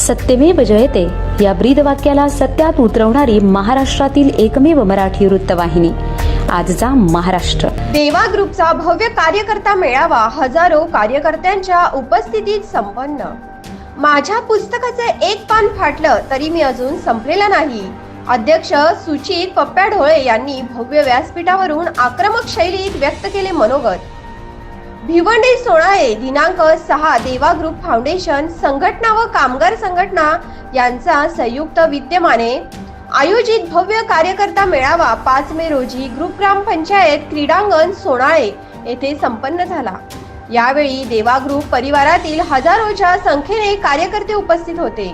सत्यमेव जयते. या ब्रीद वाक्याला सत्यात उतरवणारी महाराष्ट्रातील एकमेव मराठी वृत्तवाहिनी. आजचा महाराष्ट्र. देवा ग्रुपचा भव्य कार्यकर्ता मेळावा हजारो कार्यकर्त्यांच्या उपस्थितीत संपन्न. माझ्या पुस्तकाचे एक पान फाटलं तरी मी अजून संपलेला नाही. अध्यक्ष सुचित पप्प्या ढोळे यांनी भव्य व्यासपीठावरून आक्रमक शैलीत व्यक्त केले मनोगत. भिवंडी सोळाळे दिनांक सहा देवा ग्रुप फाउंडेशन संघटना व कामगार संघटना यांचा संयुक्त विद्यमाने आयोजित भव्य कार्यकर्ता मेळावा पाच मे रोजी ग्रुप ग्रामपंचायत क्रीडांगण सोनाळे येथे संपन्न झाला. यावेळी देवा ग्रुप परिवारातील हजारोच्या संख्येने कार्यकर्ते उपस्थित होते.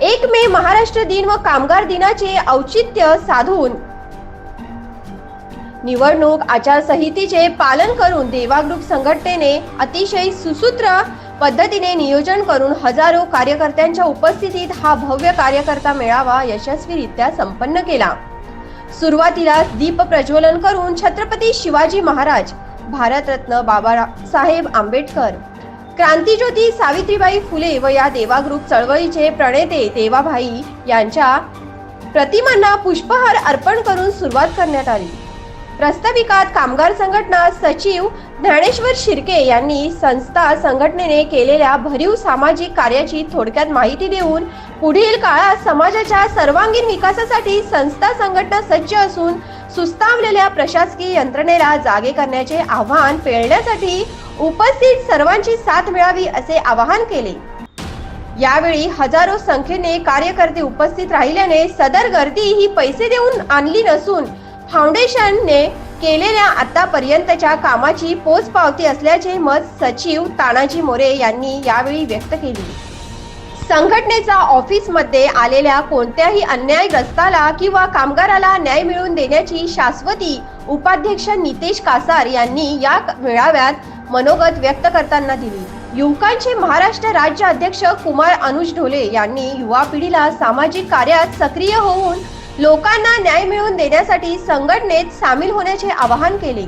एक मे महाराष्ट्र दिन व कामगार दिनाचे औचित्य साधून निवडणूक आचारसंहितेचे पालन करून देवा संघटनेने अतिशय सुसूत्र पद्धतीने नियोजन करून हजारो कार्यकर्त्यांच्या उपस्थितीत हा भव्य कार्यकर्ता मेळावा यशस्वीरित्या संपन्न केला. सुरुवातीला दीप प्रज्वलन करून छत्रपती शिवाजी महाराज भारतरत्न बाबासाहेब आंबेडकर क्रांतीज्योती सावित्रीबाई फुले व या देवा चळवळीचे प्रणेते देवाभाई यांच्या प्रतिमांना पुष्पहार अर्पण करून सुरुवात करण्यात आली. प्रस्ताविकात कामगार संघटना सचिव ज्ञानेश्वर शिर्के यांनी संस्था संघटनेने केलेल्या भरीव सामाजिक कार्याची थोडक्यात माहिती देऊन पुढील काळात समाजाच्या सर्वांगीण विकासासाठी संस्था संघटना सज्ज असून सुस्तावलेल्या प्रशासकीय यंत्रणेला जागे करण्याचे आव्हान पेळण्यासाठी उपस्थित सर्वांची साथ मिळावी असे आवाहन केले. यावेळी हजारो संख्येने कार्यकर्ते उपस्थित राहिल्याने सदर गर्दी ही पैसे देऊन आणली नसून फाउंडेशनने केलेल्या आतापर्यंतच्या कामाची पोचपावती असल्याचे मत सचिव तानाजी मोरे यांनी यावेळी व्यक्त केली. संघटनेचा ऑफिसमध्ये आलेल्या कोणत्याही अन्यायग्रस्ताला किंवा कामगाराला न्याय मिळवून देण्याची शाश्वती उपाध्यक्ष नितेश कासार यांनी या मेळाव्यात मनोगत व्यक्त करताना दिली. युवकांचे महाराष्ट्र राज्य अध्यक्ष कुमार अनुज ढोले यांनी युवा पिढीला सामाजिक कार्यात सक्रिय होऊन लोकांना न्याय मिळवून देण्यासाठी संघटनेत सामील होण्याचे आवाहन केले.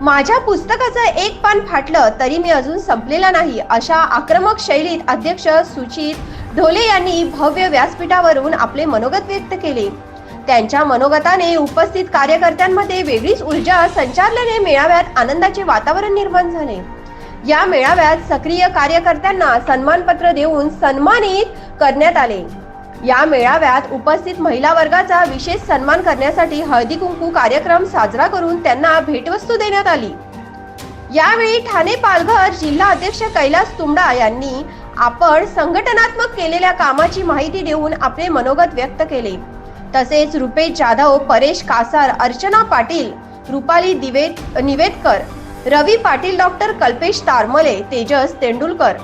माझ्या पुस्तकाचं एक पान फाटलं तरी मी अजून संपलेला नाही अशा आक्रमक शैलीत अध्यक्ष सुचित ढोले यांनी भव्य व्यासपीठावरून आपले मनोगत व्यक्त केले. त्यांच्या मनोगताने उपस्थित कार्यकर्त्यांमध्ये वेगळीच ऊर्जा संचारल्याने मेळाव्यात आनंदाचे वातावरण निर्माण झाले. या मेळाव्यात सक्रिय कार्यकर्त्यांना सन्मानपत्र देऊन सन्मानित करण्यात आले. या मेळाव्यात उपस्थित महिला वर्गाचा विशेष सन्मान करण्यासाठी हळदी कुंकू कार्यक्रम साजरा करून त्यांना भेटवस्तू देण्यात आली. यावेळी ठाणे पालघर जिल्हा अध्यक्ष कैलास तुंबडा यांनी आपण संघटनात्मक केलेल्या कामाची माहिती देऊन आपले मनोगत व्यक्त केले. तसेच रुपेश जाधव परेश कासार अर्चना पाटील रुपाली दिवे निवेदकर रवी पाटील डॉक्टर कल्पेश तारमले तेजस तेंडुलकर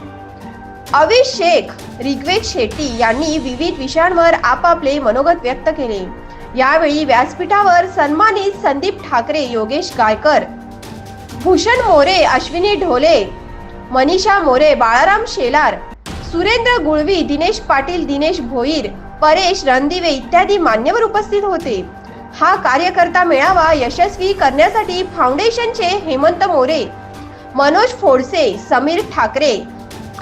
अविश शेख ऋग्वेद शेट्टी यांनी विविध विषयांवर आपापले मनोगत व्यक्त केले. यावेळी व्यासपीठावर सन्मानित संदीप ठाकरे योगेश गायकर भूषण मोरे अश्विनी ढोले मनीषा मोरे बाळाराम शेलार सुरेंद्र गुळवी दिनेश पाटील दिनेश भोईर परेश रणदिवे इत्यादी मान्यवर उपस्थित होते. हा कार्यकर्ता मेळावा यशस्वी करण्यासाठी फाउंडेशनचे हेमंत मोरे मनोज फोडसे समीर ठाकरे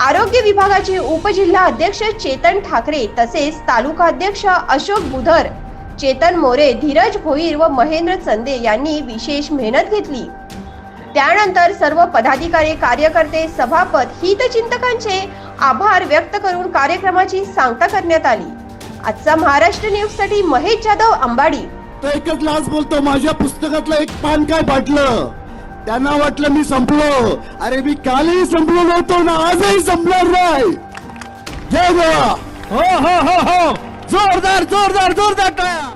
आरोग्य विभागाचे उपजिल्हा अध्यक्ष चेतन ठाकरे तसेच तालुका अध्यक्ष अशोक बुधर चेतन मोरे धीरज भोईर व महेंद्र चंदे यांनी विशेष मेहनत घेतली. त्यानंतर सर्व पदाधिकारी कार्यकर्ते सभापत हितचिंतकांचे आभार व्यक्त करून कार्यक्रमाची सांगता करण्यात आली. आजचा महाराष्ट्र न्यूजसाठी महेश जाधव अंबाडी. एकच लाच बोलतो माझ्या पुस्तकातलं एक पान काय पाटलं त्यांना वाटलं मी संपलो. अरे मी कालही संपलो नव्हतो ना आजही संपणार नाही. जय देवा. हो हो हो हो. जोरदार जोरदार जोरदार टाळ्या.